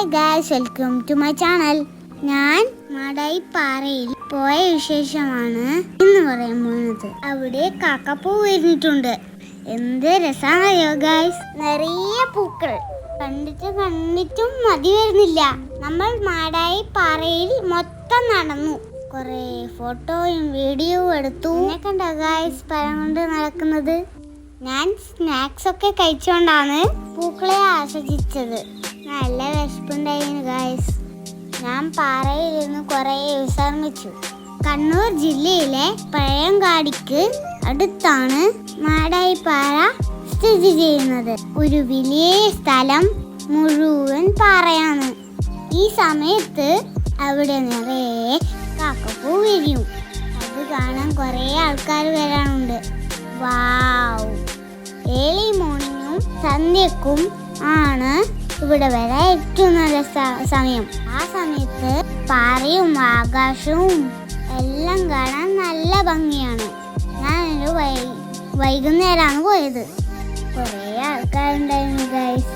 Hi guys welcome to my channel ഞാൻ മടൈപ്പാറയിൽ പോയ വിശേഷമാണ് ഇന്ന് പറയാൻ പോകുന്നത്. അവിടെ കാക്കപ്പൂ വരുന്നിട്ടുണ്ട് എന്ത് രസമാണോ ഗായ്സ് നിറയെ പൂക്കൾ. കണ്ടിട്ട് കണ്ടിട്ടും മതി വരുന്നില്ല. നമ്മൾ മാടായി പാറയിൽ മൊത്തം നടന്നു. കുറെ ഫോട്ടോയും വീഡിയോയും എടുത്തു. കണ്ട ഗായ്സ് പഴം കൊണ്ട് നടക്കുന്നത്. ഞാൻ സ്നാക്സ് ഒക്കെ കഴിച്ചുകൊണ്ടാണ് പൂക്കളെ ആസ്വദിച്ചത്. നല്ല വിശപ്പുണ്ടായിരുന്നു ഗായ്സ് ഞാൻ പാറയിലിരുന്ന് കുറേ വിശ്രമിച്ചു. കണ്ണൂർ ജില്ലയിലെ പഴയങ്കാടിക്ക് അടുത്താണ് മാടായിപ്പാറ സ്ഥിതി ചെയ്യുന്നത്. ഒരു വലിയ സ്ഥലം മുഴുവൻ പാറയാണ്. ഈ സമയത്ത് അവിടെ നിറയെ കാക്കപ്പൂ വിരിയും. അത് കാണാൻ കുറേ ആൾക്കാർ വരാനുണ്ട് വാവ് ഏളി മോർണിംഗും സന്ധ്യക്കും ആണ് ഇവിടെ വരെ ഏറ്റവും നല്ല സമയം. ആ സമയത്ത് പാറയും ആകാശവും എല്ലാം കാണാൻ നല്ല ഭംഗിയാണ്. ഞാനൊരു വൈ വൈകുന്നേരമാണ് പോയത്. കുറേ ആൾക്കാരുണ്ടായിരുന്നു ഗൈസ്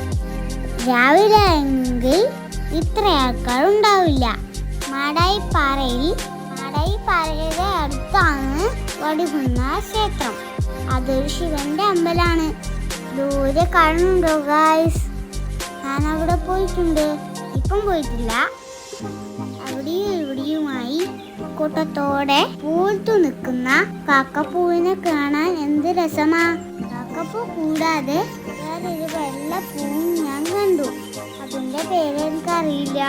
രാവിലെ എങ്കിൽ ഇത്ര ആൾക്കാർ ഉണ്ടാവില്ല മാടായി പാറയുടെ അടുത്താണ് വടികുന്ന ക്ഷേത്രം. അതൊരു ശിവന്റെ അമ്പലാണ് ദൂരെ കാണുന്നുണ്ടോ ഗായ്സ് ഞാൻ അവിടെ പോയിട്ടുണ്ട്. ഇപ്പം പോയിട്ടില്ല. അവിടെയും ഇവിടെയുമായി കൂട്ടത്തോടെ പൂത്തു നിൽക്കുന്ന കാക്കപ്പൂവിനെ കാണാൻ എന്ത് രസമാ. കാക്കപ്പൂ കൂടാതെ വേറൊരു വെള്ള പൂവും ഞാൻ കണ്ടു. അതിന്റെ പേര് എനിക്കറിയില്ല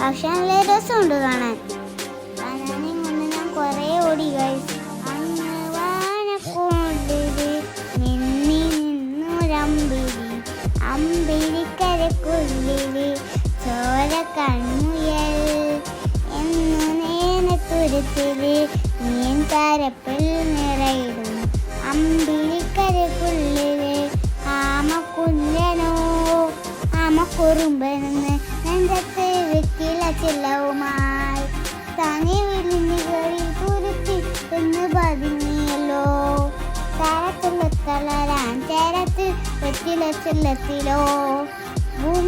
പക്ഷെ നല്ല രസമുണ്ട് കാണാൻ. അമ്പിരിക്കരക്കുള്ളിൽ ചോര കണ്ണുയൽ. എന്നു നേനത്തുരത്തിൽ നീൻ തരപ്പിൽ നിറയിടും. അമ്പിരിക്കരക്കുള്ളിൽ ആമക്കുഞ്ഞനോ. ആമക്കുറുമ്പനെന്ന് നെഞ്ചത്ത് വെക്കില ചില്ലവുമായി. തനി വിളിഞ്ഞുകളിൽ കുരുത്തി എന്ന് പതുങ്ങിയല്ലോ തരത്തുള്ളത്തളരാൻ ചേരത്ത് വെറ്റില ചില്ലത്തിലോ.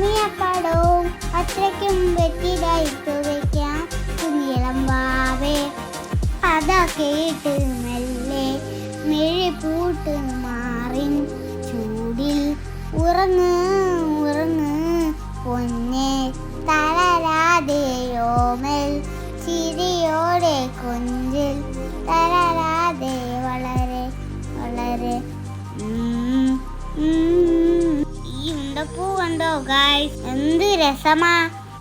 ഭൂമിയപ്പടവും അത്രയ്ക്കും വെറ്റിലായിട്ട് വയ്ക്കാം കുഞ്ഞിളം വാവേ. അതൊക്കെ ഇട്ട് മെല്ലെ മെഴി പൂട്ട് മാറിൻ ചൂടിൽ ഉറങ്ങ് രസമാ.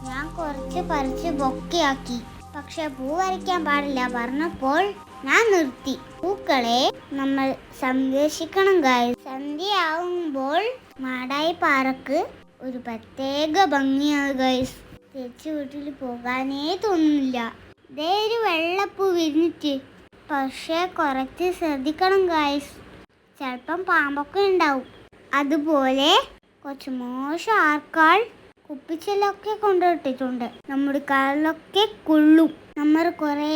ഞാൻ കുറച്ച് പറിച്ച് ബൊക്കെയാക്കി. പക്ഷെ പൂ വരയ്ക്കാൻ പാടില്ല. പറഞ്ഞപ്പോൾ ഞാൻ നിർത്തി. പൂക്കളെ നമ്മൾ സംരക്ഷിക്കണം സന്ധ്യ സന്ധ്യയാവുമ്പോൾ മാടായി പാറക്ക് ഒരു പ്രത്യേക ഭംഗിയാണ് ഗൈസ് തിരിച്ചു വീട്ടിൽ പോകാനേ തോന്നുന്നില്ല ഒരു വെള്ളപ്പൂ വിരിഞ്ഞിട്ട്. പക്ഷേ കുറച്ച് ശ്രദ്ധിക്കണം ഗായ്സ് ചിലപ്പം പാമ്പൊക്കെ ഉണ്ടാവും. അതുപോലെ കുറച്ച് മോശം ആൾക്കാർ കുപ്പിച്ചെല്ലൊക്കെ കൊണ്ടുവിട്ടിട്ടുണ്ട്. നമ്മുടെ കാലിലൊക്കെ കൊള്ളും. നമ്മൾ കുറേ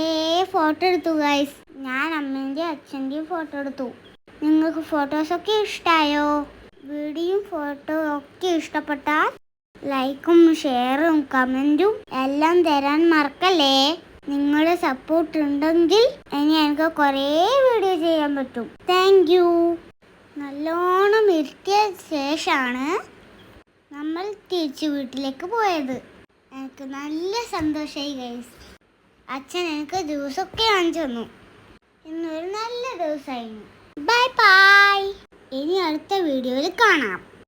ഫോട്ടോ എടുത്തു ഗൈസ് ഞാൻ അമ്മേന്റെയും അച്ഛന്റെയും ഫോട്ടോ എടുത്തു. നിങ്ങൾക്ക് ഫോട്ടോസൊക്കെ ഇഷ്ടമായോ വീഡിയോയും ഫോട്ടോ ഒക്കെ ഇഷ്ടപ്പെട്ടാൽ ലൈക്കും ഷെയറും കമന്റും എല്ലാം തരാൻ മറക്കല്ലേ? നിങ്ങളുടെ സപ്പോർട്ട് ഉണ്ടെങ്കിൽ ഇനി എനിക്ക് കുറേ വീഡിയോ ചെയ്യാൻ പറ്റും. താങ്ക് യു നല്ലോണം ഇരുത്തിയ ശേഷമാണ് നമ്മൾ തിരിച്ച് വീട്ടിലേക്ക് പോയത്. എനിക്ക് നല്ല സന്തോഷമായി ഗൈസ് അച്ഛൻ എനിക്ക് ജ്യൂസൊക്കെ വാങ്ങിച്ചു തന്നു. ഇന്നൊരു നല്ല ദിവസമായിരുന്നു. ബൈ ബൈ ഇനി അടുത്ത വീഡിയോയിൽ കാണാം.